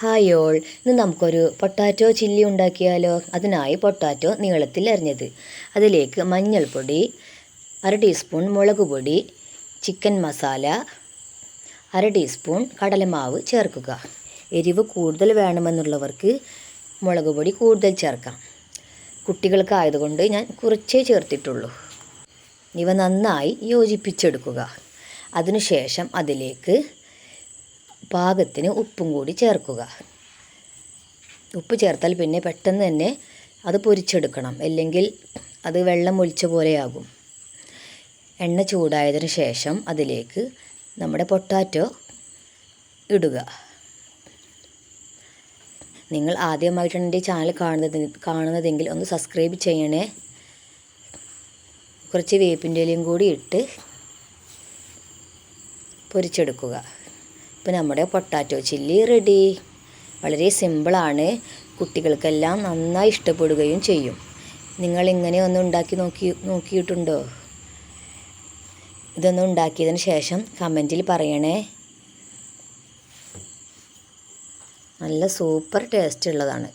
Hi all. ഇന്ന് നമുക്കൊരു potato chilli ഉണ്ടാക്കിയാലോ? അതിനായി പൊട്ടാറ്റോ നീളത്തിൽ അരിഞ്ഞത്. അതിലേക്ക് മഞ്ഞൾപ്പൊടി അര ടീസ്പൂൺ മുളക് പൊടി ചിക്കൻ മസാല അര ടീസ്പൂൺ കടലമാവ് ചേർക്കുക. എരിവ് കൂടുതൽ വേണമെന്നുള്ളവർക്ക് മുളക് പൊടി കൂടുതൽ ചേർക്കാം. കുട്ടികൾക്കായതുകൊണ്ട് ഞാൻ കുറച്ചേ ചേർത്തിട്ടുള്ളൂ. ഇവ നന്നായി യോജിപ്പിച്ചെടുക്കുക. അതിനുശേഷം അതിലേക്ക് പാകത്തിന് ഉപ്പും കൂടി ചേർക്കുക. ഉപ്പ് ചേർത്താൽ പിന്നെ പെട്ടെന്ന് തന്നെ അത് പൊരിച്ചെടുക്കണം. അല്ലെങ്കിൽ അത് വെള്ളം ഒലിച്ച പോലെയാകും. എണ്ണ ചൂടായതിനു ശേഷം അതിലേക്ക് നമ്മുടെ പൊട്ടാറ്റോ ഇടുക. നിങ്ങൾ ആദ്യമായിട്ടാണ് എന്റെ ചാനൽ കാണുന്നത് കാണുന്നതെങ്കിൽ ഒന്ന് സബ്സ്ക്രൈബ് ചെയ്യണേ. കുറച്ച് വേപ്പിന്റെ ഇലയും കൂടി ഇട്ട് പൊരിച്ചെടുക്കുക. ഇപ്പോൾ നമ്മുടെ പൊട്ടാറ്റോ ചില്ലി റെഡി വളരെ സിമ്പിളാണ് കുട്ടികൾക്കെല്ലാം നന്നായി ഇഷ്ടപ്പെടുകയും ചെയ്യും. നിങ്ങൾ ഇങ്ങനെ ഒന്ന് ഉണ്ടാക്കി നോക്കി നോക്കിയിട്ടുണ്ടോ? ഇതൊന്ന് ഉണ്ടാക്കിയതിന് ശേഷം കമന്റിൽ പറയണേ. നല്ല സൂപ്പർ ടേസ്റ്റ് ഉള്ളതാണ്.